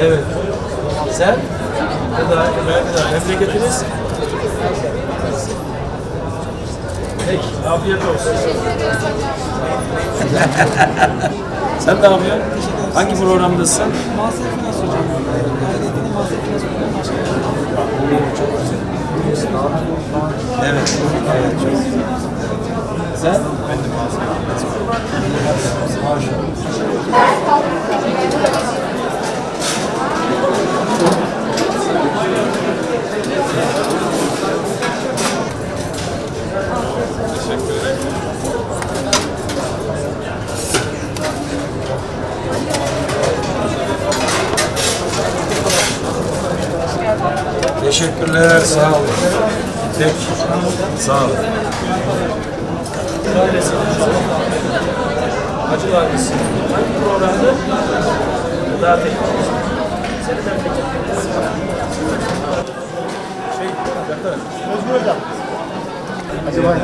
Evet. Sen? Gıda, gıda, gıda. Memleketiniz? Peki, afiyet olsun. Sen ne yapıyorsun? Hangi programdasın? Mahzen Finans hocam. Mahzen Finans Başkanı. Evet. Evet, çok güzel. Sen? Ben de Teşekkürler, sağ olun. Peki, sağ olun. Hacı Vadisi. Hangi programda? Gıda teknolojisi. Senin memleketin Şey, yakın. Özgür Hocam. Acaba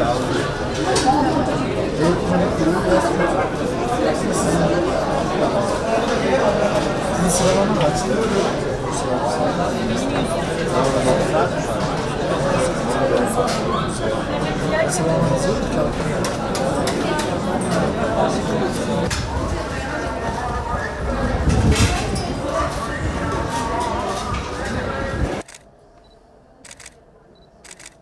Sizin sıralama kaçtı? você tem mais outro que é